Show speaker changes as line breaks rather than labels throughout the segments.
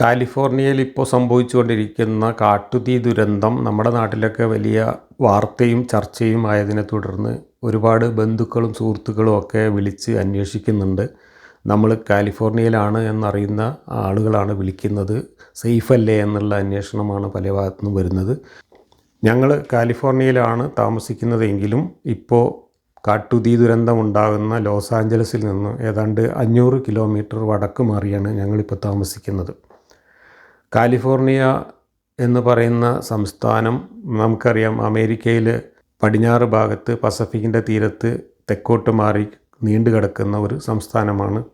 കാലിഫോർണിയയിൽ ഇപ്പോൾ സംഭവിച്ചുകൊണ്ടിരിക്കുന്ന കാട്ടുതീ ദുരന്തം നമ്മുടെ നാട്ടിലൊക്കെ വലിയ വാർത്തയും ചർച്ചയും ആയതിനെ തുടർന്ന് ഒരുപാട് ബന്ധുക്കളും സുഹൃത്തുക്കളും ഒക്കെ വിളിച്ച് അന്വേഷിക്കുന്നുണ്ട്. നമ്മൾ കാലിഫോർണിയയിലാണ് എന്നറിയുന്ന ആളുകളാണ് വിളിക്കുന്നത്. സേഫ് അല്ലേ എന്നുള്ള അന്വേഷണമാണ് പല ഭാഗത്തുനിന്നും വരുന്നത്. ഞങ്ങൾ കാലിഫോർണിയയിലാണ് താമസിക്കുന്നതെങ്കിലും ഇപ്പോൾ കാട്ടുതീ ദുരന്തം ഉണ്ടാകുന്ന ലോസ് ആഞ്ചലസിൽ നിന്ന് ഏതാണ്ട് അഞ്ഞൂറ് കിലോമീറ്റർ വടക്ക് മാറിയാണ് ഞങ്ങളിപ്പോൾ താമസിക്കുന്നത്. കാലിഫോർണിയ എന്ന് പറയുന്ന സംസ്ഥാനം നമുക്കറിയാം അമേരിക്കയിൽ പടിഞ്ഞാറ് ഭാഗത്ത് പസഫിക്കിന്റെ തീരത്ത് തെക്കോട്ട് മാറി നീണ്ടു കിടക്കുന്ന ഒരു സംസ്ഥാനമാണ്.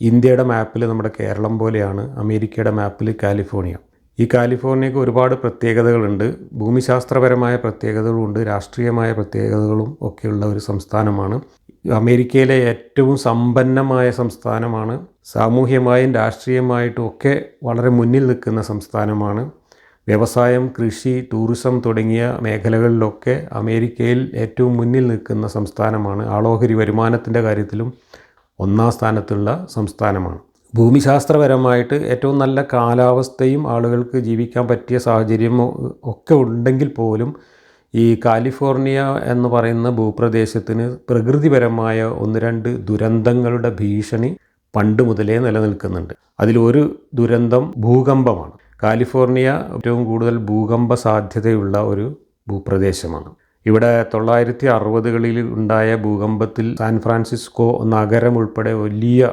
ഇന്ത്യയുടെ മാപ്പിൽ നമ്മുടെ കേരളം പോലെയാണ് അമേരിക്കയുടെ മാപ്പിൽ കാലിഫോർണിയ. ഈ കാലിഫോർണിയക്ക് ഒരുപാട് പ്രത്യേകതകളുണ്ട്. ഭൂമിശാസ്ത്രപരമായ പ്രത്യേകതകളുണ്ട് രാഷ്ട്രീയമായ പ്രത്യേകതകളും ഒക്കെയുള്ള ഒരു സംസ്ഥാനമാണ്. അമേരിക്കയിലെ ഏറ്റവും സമ്പന്നമായ സംസ്ഥാനമാണ് സാമൂഹ്യമായും രാഷ്ട്രീയമായിട്ടും ഒക്കെ വളരെ മുന്നിൽ നിൽക്കുന്ന സംസ്ഥാനമാണ്. വ്യവസായം കൃഷി ടൂറിസം തുടങ്ങിയ മേഖലകളിലൊക്കെ അമേരിക്കയിൽ ഏറ്റവും മുന്നിൽ നിൽക്കുന്ന സംസ്ഥാനമാണ്. ആളോഹരി വരുമാനത്തിന്റെ കാര്യത്തിലും ഒന്നാം സ്ഥാനത്തുള്ള സംസ്ഥാനമാണ്. ഭൂമിശാസ്ത്രപരമായിട്ട് ഏറ്റവും നല്ല കാലാവസ്ഥയും ആളുകൾക്ക് ജീവിക്കാൻ പറ്റിയ സാഹചര്യം ഒക്കെ ഉണ്ടെങ്കിൽ പോലും ഈ കാലിഫോർണിയ എന്ന് പറയുന്ന ഭൂപ്രദേശത്തിന് പ്രകൃതിപരമായ ഒന്ന് രണ്ട് ദുരന്തങ്ങളുടെ ഭീഷണി പണ്ട് മുതലേ നിലനിൽക്കുന്നുണ്ട്. അതിലൊരു ദുരന്തം ഭൂകമ്പമാണ്. കാലിഫോർണിയ ഏറ്റവും കൂടുതൽ ഭൂകമ്പ സാധ്യതയുള്ള ഒരു ഭൂപ്രദേശമാണ്. ഇവിടെ തൊള്ളായിരത്തി അറുപതുകളിൽ ഉണ്ടായ ഭൂകമ്പത്തിൽ സാൻ ഫ്രാൻസിസ്കോ നഗരം ഉൾപ്പെടെ വലിയ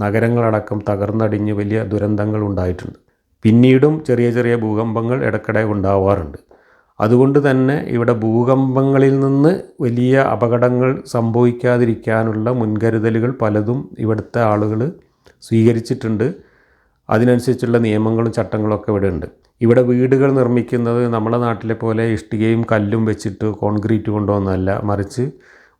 നഗരങ്ങളടക്കം തകർന്നടിഞ്ഞ് വലിയ ദുരന്തങ്ങൾ ഉണ്ടായിട്ടുണ്ട്. പിന്നീടും ചെറിയ ചെറിയ ഭൂകമ്പങ്ങൾ ഇടയ്ക്കിടെ ഉണ്ടാവാറുണ്ട്. അതുകൊണ്ട് തന്നെ ഇവിടെ ഭൂകമ്പങ്ങളിൽ നിന്ന് വലിയ അപകടങ്ങൾ സംഭവിക്കാതിരിക്കാനുള്ള മുൻകരുതലുകൾ പലതും ഇവിടുത്തെ ആളുകൾ സ്വീകരിച്ചിട്ടുണ്ട്. അതിനനുസരിച്ചുള്ള നിയമങ്ങളും ചട്ടങ്ങളും ഒക്കെ ഇവിടെ ഉണ്ട്. ഇവിടെ വീടുകൾ നിർമ്മിക്കുന്നത് നമ്മുടെ നാട്ടിലെ പോലെ ഇഷ്ടികയും കല്ലും വെച്ചിട്ട് കോൺക്രീറ്റ് കൊണ്ടൊന്നല്ല മറിച്ച്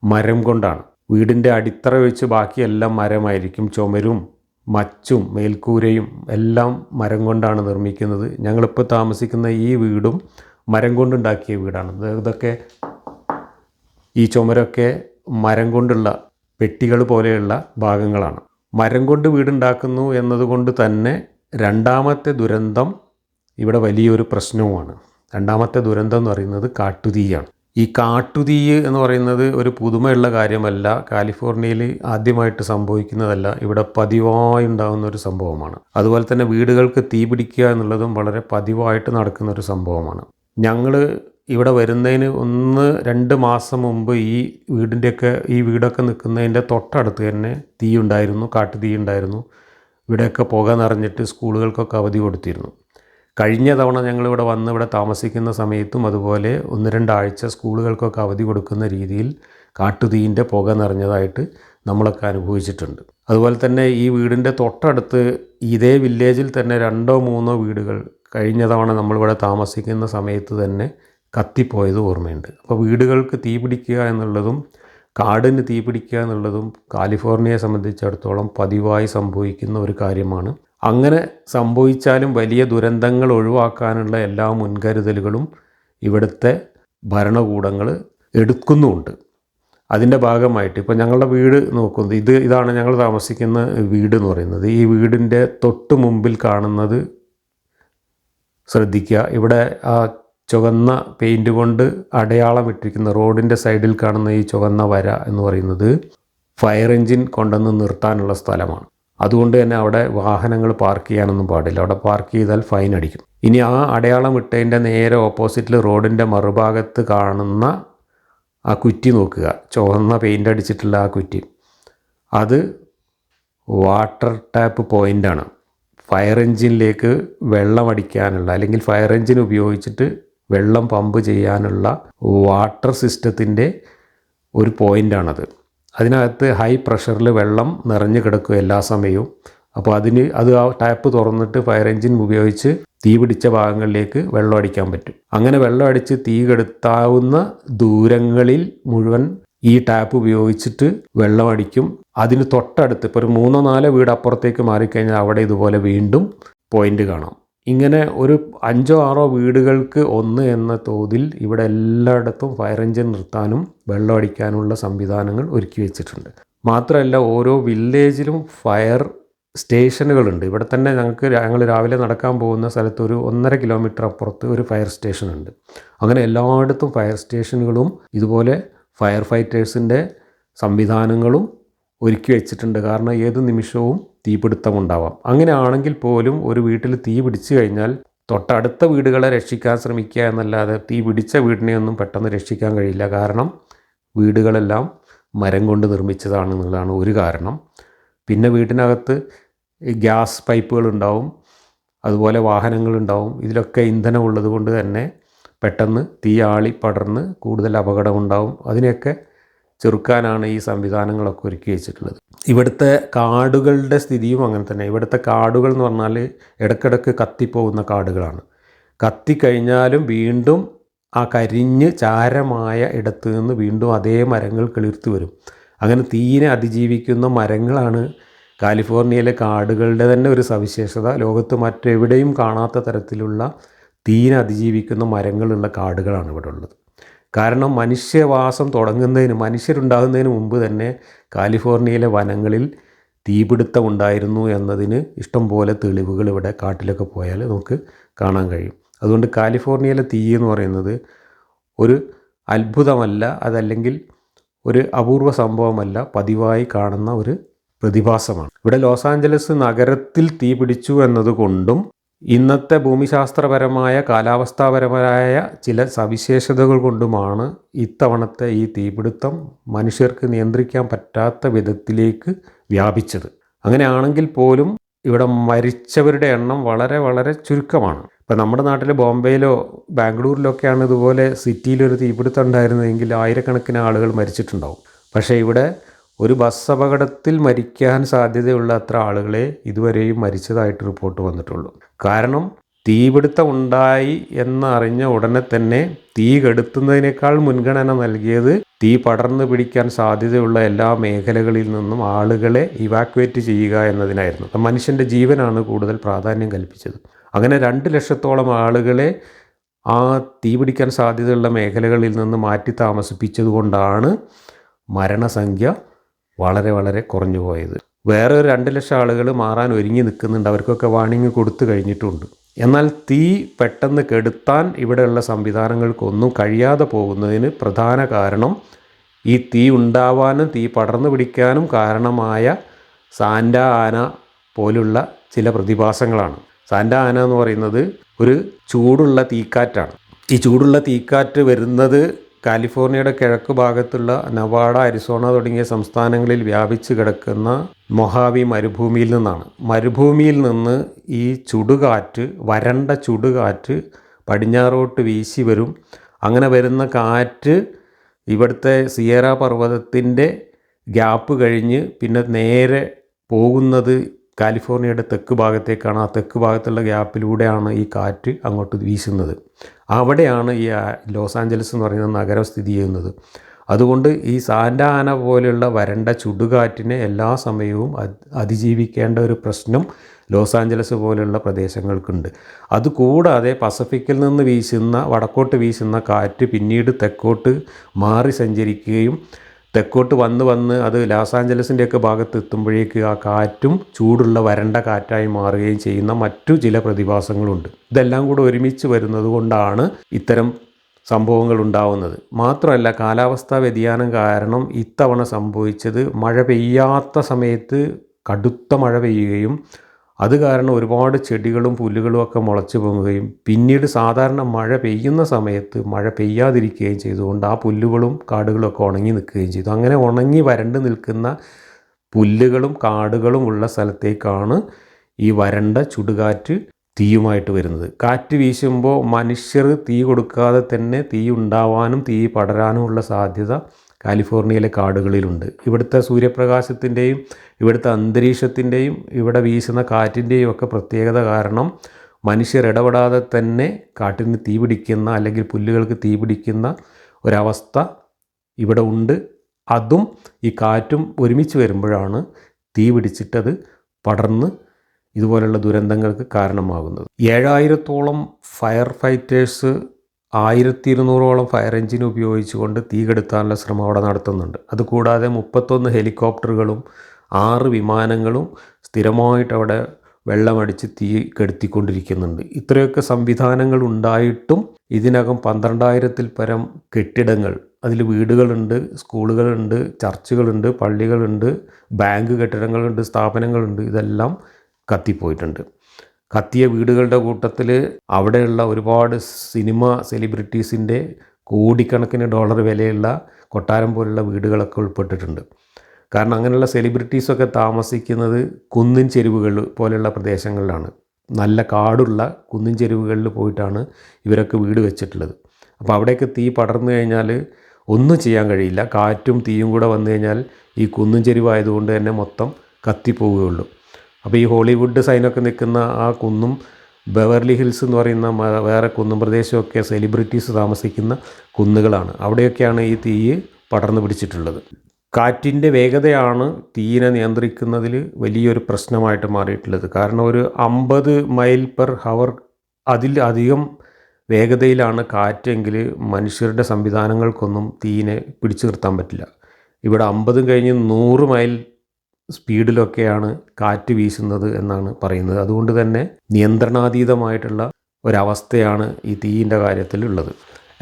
മരം കൊണ്ടാണ്. വീടിന്റെ അടിത്തറ വെച്ച് ബാക്കിയെല്ലാം മരമായിരിക്കും. ചുമരും മച്ചും മേൽക്കൂരയും എല്ലാം മരം കൊണ്ടാണ് നിർമ്മിക്കുന്നത്. ഞങ്ങളിപ്പോൾ താമസിക്കുന്ന ഈ വീടും മരം കൊണ്ടുണ്ടാക്കിയ വീടാണ്. ഇത് ഇതൊക്കെ ഈ ചുമരൊക്കെ മരം കൊണ്ടുള്ള പെട്ടികൾ പോലെയുള്ള ഭാഗങ്ങളാണ്. മരം കൊണ്ട് വീടുണ്ടാക്കുന്നു എന്നതുകൊണ്ട് തന്നെ രണ്ടാമത്തെ ദുരന്തം ഇവിടെ വലിയൊരു പ്രശ്നവുമാണ്. രണ്ടാമത്തെ ദുരന്തം എന്ന് പറയുന്നത് കാട്ടുതീയാണ്. ഈ കാട്ടുതീ എന്ന് പറയുന്നത് ഒരു പുതുമയുള്ള കാര്യമല്ല. കാലിഫോർണിയയിൽ ആദ്യമായിട്ട് സംഭവിക്കുന്നതല്ല. ഇവിടെ പതിവായി ഉണ്ടാകുന്ന ഒരു സംഭവമാണ്. അതുപോലെ തന്നെ വീടുകൾക്ക് തീ പിടിക്കുക എന്നുള്ളതും വളരെ പതിവായിട്ട് നടക്കുന്ന ഒരു സംഭവമാണ്. ഞങ്ങൾ ഇവിടെ വരുന്നതിന് ഒന്ന് രണ്ട് മാസം മുമ്പ് ഈ വീടിന്റെയൊക്കെ ഈ വീടൊക്കെ നിൽക്കുന്നതിന്റെ തൊട്ടടുത്ത് തന്നെ തീ ഉണ്ടായിരുന്നു കാട്ടുതീ ഉണ്ടായിരുന്നു ഇവിടെയൊക്കെ പുക നിറഞ്ഞിട്ട് സ്കൂളുകൾക്കൊക്കെ അവധി കൊടുത്തിരുന്നു. കഴിഞ്ഞ തവണ ഞങ്ങളിവിടെ വന്ന് ഇവിടെ താമസിക്കുന്ന സമയത്തും അതുപോലെ ഒന്ന് രണ്ടാഴ്ച സ്കൂളുകൾക്കൊക്കെ അവധി കൊടുക്കുന്ന രീതിയിൽ കാട്ടുതീന്റെ പുക നിറഞ്ഞതായിട്ട് നമ്മളൊക്കെ അനുഭവിച്ചിട്ടുണ്ട്. അതുപോലെ തന്നെ ഈ വീടിന്റെ തൊട്ടടുത്ത് ഇതേ വില്ലേജിൽ തന്നെ രണ്ടോ മൂന്നോ വീടുകൾ കഴിഞ്ഞ തവണ നമ്മളിവിടെ താമസിക്കുന്ന സമയത്ത് തന്നെ കത്തിപ്പോയത് ഓർമ്മയുണ്ട്. അപ്പോൾ വീടുകൾക്ക് തീ പിടിക്കുക എന്നുള്ളതും കാടിന് തീ പിടിക്കുക എന്നുള്ളതും കാലിഫോർണിയയെ സംബന്ധിച്ചിടത്തോളം പതിവായി സംഭവിക്കുന്ന ഒരു കാര്യമാണ്. അങ്ങനെ സംഭവിച്ചാലും വലിയ ദുരന്തങ്ങൾ ഒഴിവാക്കാനുള്ള എല്ലാ മുൻകരുതലുകളും ഇവിടുത്തെ ഭരണകൂടങ്ങൾ എടുക്കുന്നുമുണ്ട്. അതിന്റെ ഭാഗമായിട്ട് ഇപ്പോൾ ഞങ്ങളുടെ വീട് നോക്കുന്നത് ഇത് ഇതാണ് ഞങ്ങൾ താമസിക്കുന്ന വീട് എന്ന് പറയുന്നത്. ഈ വീടിന്റെ തൊട്ട് മുമ്പിൽ കാണുന്നത് ശ്രദ്ധിക്കുക. ഇവിടെ ആ ചുവന്ന പെയിന്റ് കൊണ്ട് അടയാളം ഇട്ടിരിക്കുന്ന റോഡിന്റെ സൈഡിൽ കാണുന്ന ഈ ചുവന്ന വര എന്ന് പറയുന്നത് ഫയർ എഞ്ചിൻ കൊണ്ടുവന്ന് നിർത്താനുള്ള സ്ഥലമാണ്. അതുകൊണ്ട് തന്നെ അവിടെ വാഹനങ്ങൾ പാർക്ക് ചെയ്യാനൊന്നും പാടില്ല. അവിടെ പാർക്ക് ചെയ്താൽ ഫൈൻ അടിക്കും. ഇനി ആ അടയാളം ഇട്ടതിന്റെ നേരെ ഓപ്പോസിറ്റിൽ റോഡിന്റെ മറുഭാഗത്ത് കാണുന്ന ആ കുറ്റി നോക്കുക. ചുവന്ന പെയിന്റ് അടിച്ചിട്ടുള്ള ആ കുറ്റി. അത് വാട്ടർ ടാപ്പ് പോയിന്റാണ് ഫയർ എഞ്ചിനിലേക്ക് വെള്ളം അടിക്കാനുള്ള അല്ലെങ്കിൽ ഫയർ എഞ്ചിൻ ഉപയോഗിച്ചിട്ട് വെള്ളം പമ്പ് ചെയ്യാനുള്ള വാട്ടർ സിസ്റ്റത്തിന്റെ ഒരു പോയിന്റാണത്. അതിനകത്ത് ഹൈ പ്രഷറിൽ വെള്ളം നിറഞ്ഞു കിടക്കും എല്ലാ സമയവും. അപ്പോൾ അതിന് അത് ആ ടാപ്പ് തുറന്നിട്ട് ഫയർ എഞ്ചിൻ ഉപയോഗിച്ച് തീ പിടിച്ച ഭാഗങ്ങളിലേക്ക് വെള്ളം അടിക്കാൻ പറ്റും. അങ്ങനെ വെള്ളം അടിച്ച് തീ കെടുത്താവുന്ന ദൂരങ്ങളിൽ മുഴുവൻ ഈ ടാപ്പ് ഉപയോഗിച്ചിട്ട് വെള്ളം അടിക്കും. അതിന് തൊട്ടടുത്ത് ഇപ്പോൾ ഒരു മൂന്നോ നാലോ വീട് അപ്പുറത്തേക്ക് മാറിക്കഴിഞ്ഞാൽ അവിടെ ഇതുപോലെ വീണ്ടും പോയിന്റ് കാണാം. ഇങ്ങനെ ഒരു അഞ്ചോ ആറോ വീടുകൾക്ക് ഒന്ന് എന്ന തോതിൽ ഇവിടെ എല്ലായിടത്തും ഫയർ എഞ്ചിൻ നിർത്താനും വെള്ളം അടിക്കാനുള്ള സംവിധാനങ്ങൾ ഒരുക്കി വെച്ചിട്ടുണ്ട്. മാത്രമല്ല ഓരോ വില്ലേജിലും ഫയർ സ്റ്റേഷനുകളുണ്ട് ഇവിടെ തന്നെ ഞങ്ങൾക്ക് ഞങ്ങൾ രാവിലെ നടക്കാൻ പോകുന്ന സ്ഥലത്ത് ഒരു ഒന്നര കിലോമീറ്റർ അപ്പുറത്ത് ഒരു ഫയർ സ്റ്റേഷൻ ഉണ്ട്. അങ്ങനെ എല്ലായിടത്തും ഫയർ സ്റ്റേഷനുകളും ഇതുപോലെ ഫയർ ഫൈറ്റേഴ്സിന്റെ സംവിധാനങ്ങളും ഒരുക്കി വെച്ചിട്ടുണ്ട്. കാരണം ഏത് നിമിഷവും തീപിടുത്തം ഉണ്ടാവാം. അങ്ങനെ ആണെങ്കിൽ പോലും ഒരു വീട്ടിൽ തീ പിടിച്ചു കഴിഞ്ഞാൽ തൊട്ടടുത്ത വീടുകളെ രക്ഷിക്കാൻ ശ്രമിക്കുക എന്നല്ലാതെ തീ പിടിച്ച വീടിനെ ഒന്നും പെട്ടെന്ന് രക്ഷിക്കാൻ കഴിയില്ല. കാരണം വീടുകളെല്ലാം മരം കൊണ്ട് നിർമ്മിച്ചതാണെന്നുള്ളതാണ് ഒരു കാരണം. പിന്നെ വീട്ടിനകത്ത് ഗ്യാസ് പൈപ്പുകളുണ്ടാവും. അതുപോലെ വാഹനങ്ങളുണ്ടാവും. ഇതിലൊക്കെ ഇന്ധനം ഉള്ളത് കൊണ്ട് തന്നെ പെട്ടെന്ന് തീയാളി പടർന്ന് കൂടുതൽ അപകടമുണ്ടാവും. അതിനെയൊക്കെ ചെറുക്കാനാണ് ഈ സംവിധാനങ്ങളൊക്കെ ഒരുക്കി വെച്ചിട്ടുള്ളത്. ഇവിടുത്തെ കാടുകളുടെ സ്ഥിതിയും അങ്ങനെ തന്നെ. ഇവിടുത്തെ കാടുകൾ എന്ന് പറഞ്ഞാൽ ഇടയ്ക്കിടയ്ക്ക് കത്തിപ്പോകുന്ന കാടുകളാണ്. കത്തിക്കഴിഞ്ഞാലും വീണ്ടും ആ കരിഞ്ഞ് ചാരമായ ഇടത്ത് നിന്ന് വീണ്ടും അതേ മരങ്ങൾ കിളിർത്ത് വരും. അങ്ങനെ തീനെ അതിജീവിക്കുന്ന മരങ്ങളാണ് കാലിഫോർണിയയിലെ കാടുകളുടെ തന്നെ ഒരു സവിശേഷത. ലോകത്ത് മറ്റെവിടെയും കാണാത്ത തരത്തിലുള്ള തീനെ അതിജീവിക്കുന്ന മരങ്ങളുള്ള കാടുകളാണ് ഇവിടെ ഉള്ളത്. കാരണം മനുഷ്യവാസം തുടങ്ങുന്നതിന് മനുഷ്യരുണ്ടാകുന്നതിന് മുമ്പ് തന്നെ കാലിഫോർണിയയിലെ വനങ്ങളിൽ തീപിടുത്തം ഉണ്ടായിരുന്നു എന്നതിന് ഇഷ്ടംപോലെ തെളിവുകൾ ഇവിടെ കാട്ടിലൊക്കെ പോയാൽ നമുക്ക് കാണാൻ കഴിയും. അതുകൊണ്ട് കാലിഫോർണിയയിലെ തീ എന്ന് പറയുന്നത് ഒരു അത്ഭുതമല്ല അതല്ലെങ്കിൽ ഒരു അപൂർവ സംഭവമല്ല പതിവായി കാണുന്ന ഒരു പ്രതിഭാസമാണ്. ഇവിടെ ലോസ് ആഞ്ചലസ് നഗരത്തിൽ തീ പിടിച്ചു എന്നതുകൊണ്ടും ഇന്നത്തെ ഭൂമിശാസ്ത്രപരമായ കാലാവസ്ഥാപരമായ ചില സവിശേഷതകൾ കൊണ്ടുമാണ് ഇത്തവണത്തെ ഈ തീപിടുത്തം മനുഷ്യർക്ക് നിയന്ത്രിക്കാൻ പറ്റാത്ത വിധത്തിലേക്ക് വ്യാപിച്ചത്. അങ്ങനെയാണെങ്കിൽ പോലും ഇവിടെ മരിച്ചവരുടെ എണ്ണം വളരെ വളരെ ചുരുക്കമാണ്. ഇപ്പം നമ്മുടെ നാട്ടിൽ ബോംബെയിലോ ബാംഗ്ലൂരിലൊക്കെയാണ് ഇതുപോലെ സിറ്റിയിലൊരു തീപിടുത്തം ഉണ്ടായിരുന്നതെങ്കിൽ ആയിരക്കണക്കിന് ആളുകൾ മരിച്ചിട്ടുണ്ടാവും. പക്ഷേ ഇവിടെ ഒരു ബസ് അപകടത്തിൽ മരിക്കാൻ സാധ്യതയുള്ള അത്ര ആളുകളെ ഇതുവരെയും മരിച്ചതായിട്ട് റിപ്പോർട്ട് വന്നിട്ടുള്ളൂ. കാരണം തീപിടുത്തം ഉണ്ടായി എന്നറിഞ്ഞ ഉടനെ തന്നെ തീ കെടുത്തുന്നതിനേക്കാൾ മുൻഗണന നൽകിയത് തീ പടർന്നു പിടിക്കാൻ സാധ്യതയുള്ള എല്ലാ മേഖലകളിൽ നിന്നും ആളുകളെ ഇവാക്വേറ്റ് ചെയ്യുക എന്നതിനായിരുന്നു. മനുഷ്യന്റെ ജീവനാണ് കൂടുതൽ പ്രാധാന്യം കൽപ്പിച്ചത്. അങ്ങനെ രണ്ട് ലക്ഷത്തോളം ആളുകളെ ആ തീ പിടിക്കാൻ സാധ്യതയുള്ള മേഖലകളിൽ നിന്ന് മാറ്റി താമസിപ്പിച്ചതുകൊണ്ടാണ് മരണസംഖ്യ വളരെ വളരെ കുറഞ്ഞു പോയത്. വേറെ രണ്ട് ലക്ഷം ആളുകൾ മാറാൻ ഒരുങ്ങി നിൽക്കുന്നുണ്ട്. അവർക്കൊക്കെ വാണിംഗ് കൊടുത്തു കഴിഞ്ഞിട്ടുണ്ട്. എന്നാൽ തീ പെട്ടെന്ന് കെടുത്താൻ ഇവിടെയുള്ള സംവിധാനങ്ങൾക്കൊന്നും കഴിയാതെ പോകുന്നതിന് പ്രധാന കാരണം ഈ തീ ഉണ്ടാവാനും തീ പടർന്നു പിടിക്കാനും കാരണമായ സാൻഡ ആന പോലുള്ള ചില പ്രതിഭാസങ്ങളാണ്. സാൻഡ ആന എന്ന് പറയുന്നത് ഒരു ചൂടുള്ള തീക്കാറ്റാണ്. ഈ ചൂടുള്ള തീക്കാറ്റ് വരുന്നത് കാലിഫോർണിയയുടെ കിഴക്ക് ഭാഗത്തുള്ള നവാഡ അരിസോണ തുടങ്ങിയ സംസ്ഥാനങ്ങളിൽ വ്യാപിച്ചു കിടക്കുന്ന മൊഹാവി മരുഭൂമിയിൽ നിന്നാണ്. മരുഭൂമിയിൽ നിന്ന് ഈ ചുടുകാറ്റ് വരണ്ട ചുടുകാറ്റ് പടിഞ്ഞാറോട്ട് വീശി വരും. അങ്ങനെ വരുന്ന കാറ്റ് ഇവിടുത്തെ സിയേറ പർവതത്തിന്റെ ഗ്യാപ്പ് കഴിഞ്ഞ് പിന്നെ നേരെ പോകുന്നത് കാലിഫോർണിയയുടെ തെക്ക് ഭാഗത്തേക്കാണ് ആ തെക്ക് ഭാഗത്തുള്ള ഗ്യാപ്പിലൂടെയാണ് ഈ കാറ്റ് അങ്ങോട്ട് വീശുന്നത്. അവിടെയാണ് ഈ ലോസ് ആഞ്ചലസ് എന്ന് പറയുന്ന നഗരം സ്ഥിതി ചെയ്യുന്നത്. അതുകൊണ്ട് ഈ സാൻഡ ആന പോലെയുള്ള വരണ്ട ചുടുകാറ്റിനെ എല്ലാ സമയവും അതിജീവിക്കേണ്ട ഒരു പ്രശ്നം ലോസ് ആഞ്ചലസ് പോലെയുള്ള പ്രദേശങ്ങൾക്കുണ്ട്. അതുകൂടാതെ പസഫിക്കിൽ നിന്ന് വീശുന്ന വടക്കോട്ട് വീശുന്ന കാറ്റ് പിന്നീട് തെക്കോട്ട് മാറി സഞ്ചരിക്കുകയും തെക്കോട്ട് വന്ന് വന്ന് അത് ലോസ് ആഞ്ചലസിന്റെയൊക്കെ ഭാഗത്ത് എത്തുമ്പോഴേക്ക് ആ കാറ്റും ചൂടുള്ള വരണ്ട കാറ്റായി മാറുകയും ചെയ്യുന്ന മറ്റു ചില പ്രതിഭാസങ്ങളുണ്ട്. ഇതെല്ലാം കൂടെ ഒരുമിച്ച് വരുന്നത് കൊണ്ടാണ് ഇത്തരം സംഭവങ്ങൾ ഉണ്ടാവുന്നത്. മാത്രമല്ല കാലാവസ്ഥാ വ്യതിയാനം കാരണം ഇത്തവണ സംഭവിച്ചത് മഴ പെയ്യാത്ത സമയത്ത് കടുത്ത മഴ പെയ്യുകയും അത് കാരണം ഒരുപാട് ചെടികളും പുല്ലുകളും ഒക്കെ മുളച്ചു പൊങ്ങുകയും പിന്നീട് സാധാരണ മഴ പെയ്യുന്ന സമയത്ത് മഴ പെയ്യാതിരിക്കുകയും ചെയ്തുകൊണ്ട് ആ പുല്ലുകളും കാടുകളും ഒക്കെ ഉണങ്ങി നിൽക്കുകയും ചെയ്തു. അങ്ങനെ ഉണങ്ങി വരണ്ട് നിൽക്കുന്ന പുല്ലുകളും കാടുകളും ഉള്ള സ്ഥലത്തേക്കാണ് ഈ വരണ്ട ചുടുകാറ്റ് തീയുമായിട്ട് വരുന്നത്. കാറ്റ് വീശുമ്പോൾ മനുഷ്യർ തീ കൊടുക്കാതെ തന്നെ തീ ഉണ്ടാവാനും തീ പടരാനുമുള്ള സാധ്യത കാലിഫോർണിയയിലെ കാടുകളിലുണ്ട്. ഇവിടുത്തെ സൂര്യപ്രകാശത്തിന്റെയും ഇവിടുത്തെ അന്തരീക്ഷത്തിന്റെയും ഇവിടെ വീശുന്ന കാറ്റിന്റെയും ഒക്കെ പ്രത്യേകത കാരണം മനുഷ്യർ ഇടപെടാതെ തന്നെ കാട്ടിന് തീ പിടിക്കുന്ന അല്ലെങ്കിൽ പുല്ലുകൾക്ക് തീ പിടിക്കുന്ന ഒരവസ്ഥ ഇവിടെ ഉണ്ട്. അതും ഈ കാറ്റും ഒരുമിച്ച് വരുമ്പോഴാണ് തീ പിടിച്ചിട്ടത് പടർന്ന് ഇതുപോലുള്ള ദുരന്തങ്ങൾക്ക് കാരണമാകുന്നത്. ഏഴായിരത്തോളം ഫയർ ഫൈറ്റേഴ്സ് ആയിരത്തി ഇരുന്നൂറോളം ഫയർ എഞ്ചിൻ ഉപയോഗിച്ചുകൊണ്ട് തീ കെടുത്താനുള്ള ശ്രമം അവിടെ നടത്തുന്നുണ്ട്. അതുകൂടാതെ മുപ്പത്തൊന്ന് ഹെലികോപ്റ്ററുകളും ആറ് വിമാനങ്ങളും സ്ഥിരമായിട്ട് അവിടെ വെള്ളമടിച്ച് തീ കെടുത്തിക്കൊണ്ടിരിക്കുന്നുണ്ട്. ഇത്രയൊക്കെ സംവിധാനങ്ങൾ ഉണ്ടായിട്ടും ഇതിനകം പന്ത്രണ്ടായിരത്തിൽ പരം കെട്ടിടങ്ങൾ അതിൽ വീടുകളുണ്ട് സ്കൂളുകളുണ്ട് ചർച്ചുകളുണ്ട് പള്ളികളുണ്ട് ബാങ്ക് കെട്ടിടങ്ങളുണ്ട് സ്ഥാപനങ്ങളുണ്ട് ഇതെല്ലാം കത്തിപ്പോയിട്ടുണ്ട്. കത്തിയ വീടുകളുടെ കൂട്ടത്തിൽ അവിടെയുള്ള ഒരുപാട് സിനിമ സെലിബ്രിറ്റീസിന്റെ കോടിക്കണക്കിന് ഡോളർ വിലയുള്ള കൊട്ടാരം പോലുള്ള വീടുകളൊക്കെ ഉൾപ്പെട്ടിട്ടുണ്ട്. കാരണം അങ്ങനെയുള്ള സെലിബ്രിറ്റീസൊക്കെ താമസിക്കുന്നത് കുന്നിൻ ചെരുവുകൾ പോലെയുള്ള പ്രദേശങ്ങളിലാണ്. നല്ല കാടുള്ള കുന്നിൻ ചെരുവുകളിൽ പോയിട്ടാണ് ഇവരൊക്കെ വീട് വെച്ചിട്ടുള്ളത്. അപ്പോൾ അവിടെയൊക്കെ തീ പടർന്നു കഴിഞ്ഞാൽ ഒന്നും ചെയ്യാൻ കഴിയില്ല. കാറ്റും തീയും കൂടെ വന്നു കഴിഞ്ഞാൽ ഈ കുന്നും ചെരുവായതുകൊണ്ട് തന്നെ മൊത്തം കത്തിപ്പോവുകയുള്ളൂ. അപ്പോൾ ഈ ഹോളിവുഡ് സൈനൊക്കെ നിൽക്കുന്ന ആ കുന്നും ബെവർലി ഹിൽസ് എന്ന് പറയുന്ന വേറെ കുന്നും പ്രദേശമൊക്കെ സെലിബ്രിറ്റീസ് താമസിക്കുന്ന കുന്നുകളാണ്. അവിടെയൊക്കെയാണ് ഈ തീ പടർന്നു പിടിച്ചിട്ടുള്ളത്. കാറ്റിന്റെ വേഗതയാണ് തീയിനെ നിയന്ത്രിക്കുന്നതിൽ വലിയൊരു പ്രശ്നമായിട്ട് മാറിയിട്ടുള്ളത്. കാരണം ഒരു അമ്പത് മൈൽ പെർ ഹവർ അതിൽ അധികം വേഗതയിലാണ് കാറ്റെങ്കിൽ മനുഷ്യരുടെ സംവിധാനങ്ങൾക്കൊന്നും തീയിനെ പിടിച്ചു നിർത്താൻ പറ്റില്ല. ഇവിടെ അമ്പതും കഴിഞ്ഞ് നൂറ് മൈൽ സ്പീഡിലൊക്കെയാണ് കാറ്റ് വീശുന്നത് എന്നാണ് പറയുന്നത്. അതുകൊണ്ട് തന്നെ നിയന്ത്രണാതീതമായിട്ടുള്ള ഒരവസ്ഥയാണ് ഈ തീയിന്റെ കാര്യത്തിൽ ഉള്ളത്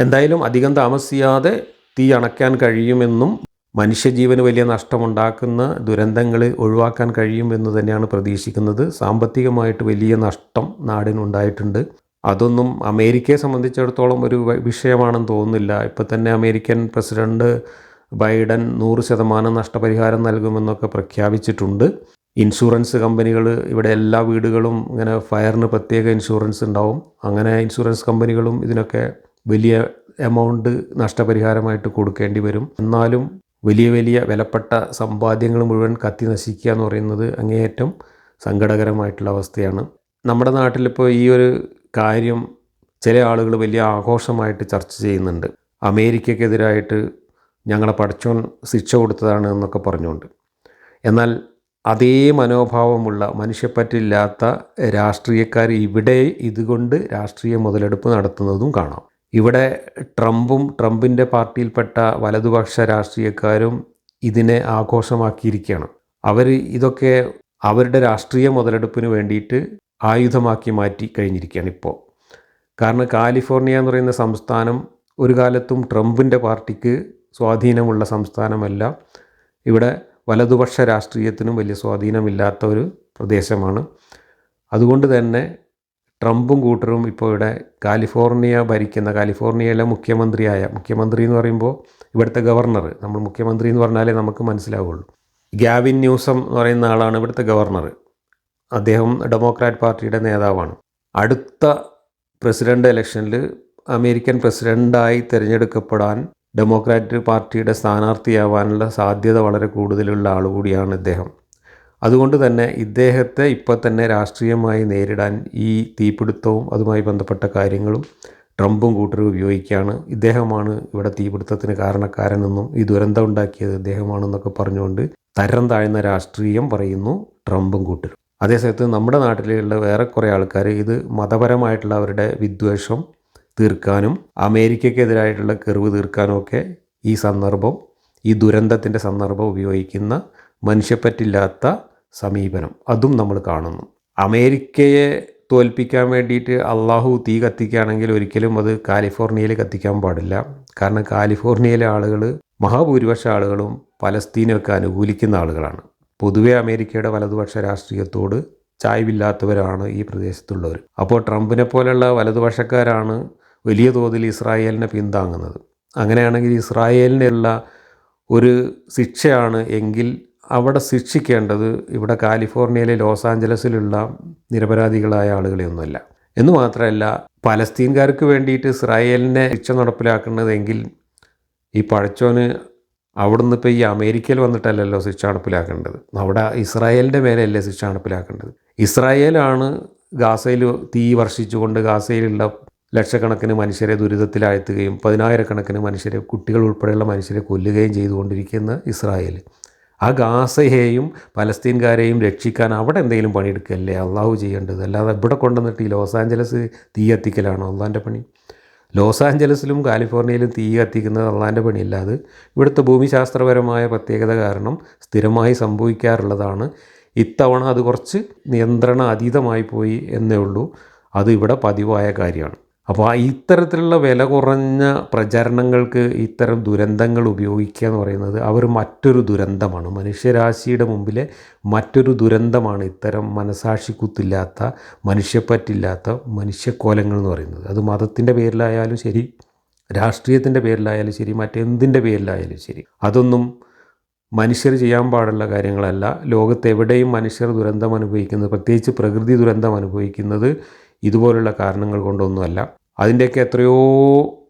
എന്തായാലും അധികം താമസിയാതെ തീ അണയ്ക്കാൻ കഴിയുമെന്നും മനുഷ്യജീവന് വലിയ നഷ്ടമുണ്ടാക്കുന്ന ദുരന്തങ്ങൾ ഒഴിവാക്കാൻ കഴിയുമെന്ന് തന്നെയാണ് പ്രതീക്ഷിക്കുന്നത്. സാമ്പത്തികമായിട്ട് വലിയ നഷ്ടം നാടിനുണ്ടായിട്ടുണ്ട്. അതൊന്നും അമേരിക്കയെ സംബന്ധിച്ചിടത്തോളം ഒരു വിഷയമാണെന്ന് തോന്നുന്നില്ല. ഇപ്പം തന്നെ അമേരിക്കൻ പ്രസിഡന്റ് ബൈഡൻ നൂറ് ശതമാനം നഷ്ടപരിഹാരം നൽകുമെന്നൊക്കെ പ്രഖ്യാപിച്ചിട്ടുണ്ട്. ഇൻഷുറൻസ് കമ്പനികൾ ഇവിടെ എല്ലാ വീടുകളും ഇങ്ങനെ ഫയറിന് പ്രത്യേക ഇൻഷുറൻസ് ഉണ്ടാവും. അങ്ങനെ ഇൻഷുറൻസ് കമ്പനികളും ഇതിനൊക്കെ വലിയ എമൗണ്ട് നഷ്ടപരിഹാരമായിട്ട് കൊടുക്കേണ്ടി വരും. എന്നാലും വലിയ വലിയ വിലപ്പെട്ട സമ്പാദ്യങ്ങൾ മുഴുവൻ കത്തി നശിക്കുക എന്ന് പറയുന്നത് അങ്ങേയറ്റം സങ്കടകരമായിട്ടുള്ള അവസ്ഥയാണ്. നമ്മുടെ നാട്ടിലിപ്പോൾ ഈ ഒരു കാര്യം ചില ആളുകൾ വലിയ ആഘോഷമായിട്ട് ചർച്ച ചെയ്യുന്നുണ്ട്. അമേരിക്കക്കെതിരായിട്ട് ഞങ്ങളെ പഠിച്ചോൻ ശിക്ഷ കൊടുത്തതാണ് എന്നൊക്കെ പറഞ്ഞുകൊണ്ട് എന്നാൽ അതേ മനോഭാവമുള്ള മനുഷ്യപ്പറ്റില്ലാത്ത രാഷ്ട്രീയക്കാർ ഇവിടെ ഇതുകൊണ്ട് രാഷ്ട്രീയ മുതലെടുപ്പ് നടത്തുന്നതും കാണാം. ഇവിടെ ട്രംപും ട്രംപിന്റെ പാർട്ടിയിൽപ്പെട്ട വലതുപക്ഷ രാഷ്ട്രീയക്കാരും ഇതിനെ ആഘോഷമാക്കിയിരിക്കുകയാണ് അവർ ഇതൊക്കെ അവരുടെ രാഷ്ട്രീയ മുതലെടുപ്പിന് വേണ്ടിയിട്ട് ആയുധമാക്കി മാറ്റി കഴിഞ്ഞിരിക്കുകയാണ് ഇപ്പോൾ കാരണം കാലിഫോർണിയ എന്ന് പറയുന്ന സംസ്ഥാനം ഒരു കാലത്തും ട്രംപിന്റെ പാർട്ടിക്ക് സ്വാധീനമുള്ള സംസ്ഥാനമല്ല. ഇവിടെ വലതുപക്ഷ രാഷ്ട്രീയത്തിനും വലിയ സ്വാധീനമില്ലാത്ത ഒരു പ്രദേശമാണ്. അതുകൊണ്ട് തന്നെ ട്രംപും കൂട്ടരും ഇപ്പോൾ ഇവിടെ കാലിഫോർണിയ ഭരിക്കുന്ന കാലിഫോർണിയയിലെ മുഖ്യമന്ത്രിയായ മുഖ്യമന്ത്രി എന്ന് പറയുമ്പോൾ ഇവിടുത്തെ ഗവർണർ നമ്മൾ മുഖ്യമന്ത്രി എന്ന് പറഞ്ഞാലേ നമുക്ക് മനസ്സിലാവുള്ളൂ. ഗ്യാവിൻ ന്യൂസം എന്ന് പറയുന്ന ആളാണ് ഇവിടുത്തെ ഗവർണർ. അദ്ദേഹം ഡെമോക്രാറ്റ് പാർട്ടിയുടെ നേതാവാണ്. അടുത്ത പ്രസിഡന്റ് ഇലക്ഷനിൽ അമേരിക്കൻ പ്രസിഡന്റായി തിരഞ്ഞെടുക്കപ്പെടാൻ ഡെമോക്രാറ്റ് പാർട്ടിയുടെ സ്ഥാനാർത്ഥിയാവാനുള്ള സാധ്യത വളരെ കൂടുതലുള്ള ആൾ കൂടിയാണ് ഇദ്ദേഹം. അതുകൊണ്ട് തന്നെ ഇദ്ദേഹത്തെ ഇപ്പോൾ തന്നെ രാഷ്ട്രീയമായി നേരിടാൻ ഈ തീപിടുത്തവും അതുമായി ബന്ധപ്പെട്ട കാര്യങ്ങളും ട്രംപും കൂട്ടരും ഉപയോഗിക്കുകയാണ്. ഇദ്ദേഹമാണ് ഇവിടെ തീപിടുത്തത്തിന് കാരണക്കാരനെന്നും ഈ ദുരന്തം ഉണ്ടാക്കിയത് ഇദ്ദേഹമാണെന്നൊക്കെ പറഞ്ഞുകൊണ്ട് തരം താഴ്ന്ന രാഷ്ട്രീയം പറയുന്നു ട്രംപും കൂട്ടരും. അതേസമയത്ത് നമ്മുടെ നാട്ടിലുള്ള വേറെ കുറേ ആൾക്കാർ ഇത് മതപരമായിട്ടുള്ള അവരുടെ വിദ്വേഷം തീർക്കാനും അമേരിക്കക്കെതിരായിട്ടുള്ള കെറിവ് തീർക്കാനും ഒക്കെ ഈ സന്ദർഭം ഈ ദുരന്തത്തിന്റെ സന്ദർഭം ഉപയോഗിക്കുന്ന മനുഷ്യപ്പറ്റില്ലാത്ത സമീപനം. അതും നമ്മൾ കാണുന്നു. അമേരിക്കയെ തോൽപ്പിക്കാൻ വേണ്ടിയിട്ട് അള്ളാഹു തീ കത്തിക്കുകയാണെങ്കിൽ ഒരിക്കലും അത് കാലിഫോർണിയയിൽ കത്തിക്കാൻ പാടില്ല. കാരണം കാലിഫോർണിയയിലെ ആളുകൾ മഹാഭൂരിപക്ഷ ആളുകളും പലസ്തീനൊക്കെ അനുകൂലിക്കുന്ന ആളുകളാണ്. പൊതുവേ അമേരിക്കയുടെ വലതുപക്ഷ രാഷ്ട്രീയത്തോട് ചായ്വില്ലാത്തവരാണ് ഈ പ്രദേശത്തുള്ളവർ അപ്പോൾ ട്രംപിനെ പോലെയുള്ള വലതുപക്ഷക്കാരാണ് വലിയ തോതിൽ ഇസ്രായേലിനെ പിന്താങ്ങുന്നത്. അങ്ങനെയാണെങ്കിൽ ഇസ്രായേലിനുള്ള ഒരു ശിക്ഷയാണ് എങ്കിൽ അവിടെ ശിക്ഷിക്കേണ്ടത് ഇവിടെ കാലിഫോർണിയയിലെ ലോസ് ആഞ്ചലസിലുള്ള നിരപരാധികളായ ആളുകളെയൊന്നുമല്ല. എന്ന് മാത്രമല്ല പലസ്തീൻകാർക്ക് വേണ്ടിയിട്ട് ഇസ്രായേലിനെ ശിക്ഷ നടപ്പിലാക്കുന്നതെങ്കിൽ ഈ പഴച്ചോന് അവിടുന്ന് ഇപ്പോൾ ഈ അമേരിക്കയിൽ വന്നിട്ടല്ലല്ലോ ശിക്ഷ നടപ്പിലാക്കേണ്ടത്. അവിടെ ഇസ്രായേലിന്റെ മേലെയല്ലേ ശിക്ഷ നടപ്പിലാക്കേണ്ടത്. ഇസ്രായേലാണ് ഗാസയിൽ തീ വർഷിച്ചുകൊണ്ട് ഗാസയിലുള്ള ലക്ഷക്കണക്കിന് മനുഷ്യരെ ദുരിതത്തിലാഴ്ത്തുകയും പതിനായിരക്കണക്കിന് മനുഷ്യരെ കുട്ടികൾ ഉൾപ്പെടെയുള്ള മനുഷ്യരെ കൊല്ലുകയും ചെയ്തുകൊണ്ടിരിക്കുന്ന ഇസ്രായേൽ. ആ ഗാസയെയും പലസ്തീൻകാരെയും രക്ഷിക്കാൻ അവിടെ എന്തെങ്കിലും പണിയെടുക്കല്ലേ? അള്ളാഹു ചെയ്യേണ്ടത്. അല്ലാതെ ഇവിടെ കൊണ്ടുവന്നിട്ട് ഈ ലോസ് ആഞ്ചലസ് തീ കത്തിക്കലാണോ അള്ളാന്റെ പണി? ലോസ് ആഞ്ചലസിലും കാലിഫോർണിയയിലും തീ കത്തിക്കുന്നത് അള്ളാന്റെ പണിയല്ല. അത് ഇവിടുത്തെ ഭൂമിശാസ്ത്രപരമായ പ്രത്യേകത കാരണം സ്ഥിരമായി സംഭവിക്കാറുള്ളതാണ്. ഇത്തവണ അത് കുറച്ച് നിയന്ത്രണ അതീതമായി പോയി എന്നേ ഉള്ളൂ. അത് ഇവിടെ പതിവായ കാര്യമാണ്. അപ്പോൾ ആ ഇത്തരത്തിലുള്ള വില കുറഞ്ഞ പ്രചരണങ്ങൾക്ക് ഇത്തരം ദുരന്തങ്ങൾ ഉപയോഗിക്കുക എന്ന് പറയുന്നത് അവർ മറ്റൊരു ദുരന്തമാണ്. മനുഷ്യരാശിയുടെ മുമ്പിലെ മറ്റൊരു ദുരന്തമാണ് ഇത്തരം മനസാക്ഷിക്കുത്തില്ലാത്ത മനുഷ്യപ്പറ്റില്ലാത്ത മനുഷ്യക്കോലങ്ങൾ എന്ന് പറയുന്നത്. അത് മതത്തിന്റെ പേരിലായാലും ശരി രാഷ്ട്രീയത്തിന്റെ പേരിലായാലും ശരി മറ്റെന്തിന്റെ പേരിലായാലും ശരി. അതൊന്നും മനുഷ്യർ ചെയ്യാൻ പാടുള്ള കാര്യങ്ങളല്ല. ലോകത്തെവിടെയും മനുഷ്യർ ദുരന്തം അനുഭവിക്കുന്നത് പ്രത്യേകിച്ച് പ്രകൃതി ദുരന്തം അനുഭവിക്കുന്നത് ഇതുപോലുള്ള കാരണങ്ങൾ കൊണ്ടൊന്നുമല്ല. അതിന്റെയൊക്കെ എത്രയോ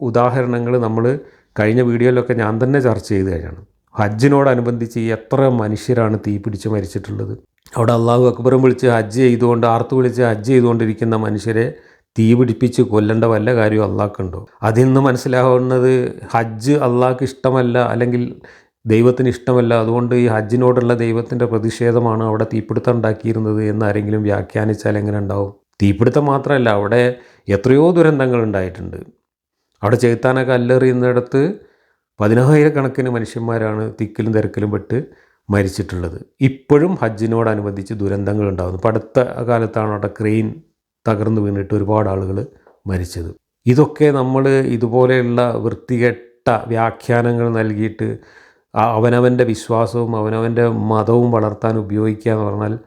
ഉദാഹരണങ്ങൾ നമ്മൾ കഴിഞ്ഞ വീഡിയോയിലൊക്കെ ഞാൻ തന്നെ ചർച്ച ചെയ്ത് കഴിഞ്ഞാണ്. ഹജ്ജിനോടനുബന്ധിച്ച് എത്ര മനുഷ്യരാണ് തീ പിടിച്ച് മരിച്ചിട്ടുള്ളത്. അവിടെ അള്ളാഹു അക്ബറും വിളിച്ച് ഹജ്ജ് ചെയ്തുകൊണ്ട് ആർത്ത് വിളിച്ച് ഹജ്ജ് ചെയ്തുകൊണ്ടിരിക്കുന്ന മനുഷ്യരെ തീ പിടിപ്പിച്ച് കൊല്ലേണ്ട വല്ല കാര്യവും അള്ളാഹ്ക്കുണ്ടോ അതിൽ നിന്ന് മനസ്സിലാവുന്നത് ഹജ്ജ് അള്ളാഹ്ക്ക് ഇഷ്ടമല്ല അല്ലെങ്കിൽ ദൈവത്തിന് ഇഷ്ടമല്ല. അതുകൊണ്ട് ഈ ഹജ്ജിനോടുള്ള ദൈവത്തിന്റെ പ്രതിഷേധമാണ് അവിടെ തീപിടുത്തം ഉണ്ടാക്കിയിരുന്നത് എന്ന് ആരെങ്കിലും വ്യാഖ്യാനിച്ചാൽ എങ്ങനെ ഉണ്ടാവും? തീപിടുത്തം മാത്രമല്ല അവിടെ എത്രയോ ദുരന്തങ്ങൾ ഉണ്ടായിട്ടുണ്ട്. അവിടെ ചെകുത്താനൊക്കെ അല്ലെറിയുന്നിടത്ത് പതിനായിരക്കണക്കിന് മനുഷ്യന്മാരാണ് തിക്കിലും തിരക്കിലും പെട്ട് മരിച്ചിട്ടുള്ളത്. ഇപ്പോഴും ഹജ്ജിനോടനുബന്ധിച്ച് ദുരന്തങ്ങൾ ഉണ്ടാകുന്നു. ഇപ്പോൾ അടുത്ത കാലത്താണ് അവിടെ ക്രെയിൻ തകർന്നു വീണിട്ട് ഒരുപാട് ആളുകൾ മരിച്ചത്. ഇതൊക്കെ നമ്മൾ ഇതുപോലെയുള്ള വൃത്തികെട്ട വ്യാഖ്യാനങ്ങൾ നൽകിയിട്ട് അവനവന്റെ വിശ്വാസവും അവനവന്റെ മതവും വളർത്താൻ ഉപയോഗിക്കുക എന്ന് പറഞ്ഞാൽ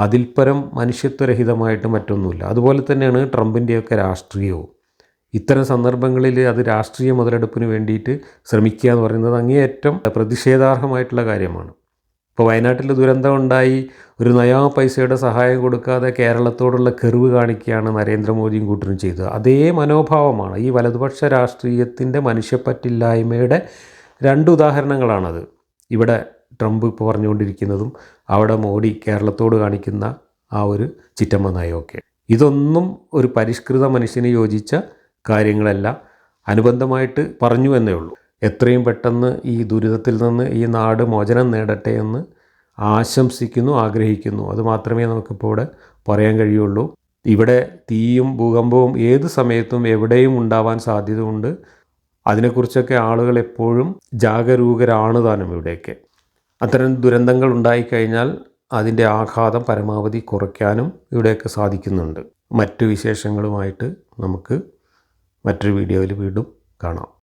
അതിൽ പരം മനുഷ്യത്വരഹിതമായിട്ട് മറ്റൊന്നുമില്ല. അതുപോലെ തന്നെയാണ് ട്രംപിന്റെയൊക്കെ രാഷ്ട്രീയവും. ഇത്തരം സന്ദർഭങ്ങളിൽ അത് രാഷ്ട്രീയ മുതലെടുപ്പിന് വേണ്ടിയിട്ട് ശ്രമിക്കുക എന്ന് പറയുന്നത് അങ്ങേയറ്റം പ്രതിഷേധാർഹമായിട്ടുള്ള കാര്യമാണ്. ഇപ്പോൾ വയനാട്ടിൽ ദുരന്തം ഉണ്ടായി ഒരു നയാ പൈസയുടെ സഹായം കൊടുക്കാതെ കേരളത്തോടുള്ള കെറിവ് കാണിക്കുകയാണ് നരേന്ദ്രമോദിയും കൂട്ടരും ചെയ്തത്. അതേ മനോഭാവമാണ് ഈ വലതുപക്ഷ രാഷ്ട്രീയത്തിന്റെ മനുഷ്യപ്പറ്റില്ലായ്മയുടെ രണ്ട് ഉദാഹരണങ്ങളാണത്. ഇവിടെ ട്രംപ് ഇപ്പോൾ പറഞ്ഞുകൊണ്ടിരിക്കുന്നതും അവിടെ മോഡി കേരളത്തോട് കാണിക്കുന്ന ആ ഒരു ചിറ്റമ്മ നയമൊക്കെ ഇതൊന്നും ഒരു പരിഷ്കൃത മനുഷ്യന് യോജിച്ച കാര്യങ്ങളല്ല. അനുബന്ധമായിട്ട് പറഞ്ഞു എന്നേ ഉള്ളൂ. എത്രയും പെട്ടെന്ന് ഈ ദുരിതത്തിൽ നിന്ന് ഈ നാട് മോചനം നേടട്ടെ എന്ന് ആശംസിക്കുന്നു ആഗ്രഹിക്കുന്നു. അതുമാത്രമേ നമുക്കിപ്പോൾ ഇവിടെ പറയാൻ കഴിയുള്ളൂ. ഇവിടെ തീയും ഭൂകമ്പവും ഏത് സമയത്തും എവിടെയും ഉണ്ടാവാൻ സാധ്യതയുണ്ട്. അതിനെക്കുറിച്ചൊക്കെ ആളുകൾ എപ്പോഴും ജാഗരൂകരാണ് താനും ഇവിടെയൊക്കെ. അത്തരം ദുരന്തങ്ങൾ ഉണ്ടായിക്കഴിഞ്ഞാൽ അതിന്റെ ആഘാതം പരമാവധി കുറയ്ക്കാനും ഇവിടെയൊക്കെ സാധിക്കുന്നുണ്ട്. മറ്റു വിശേഷങ്ങളുമായിട്ട് നമുക്ക് മറ്റൊരു വീഡിയോയിൽ വീണ്ടും കാണാം.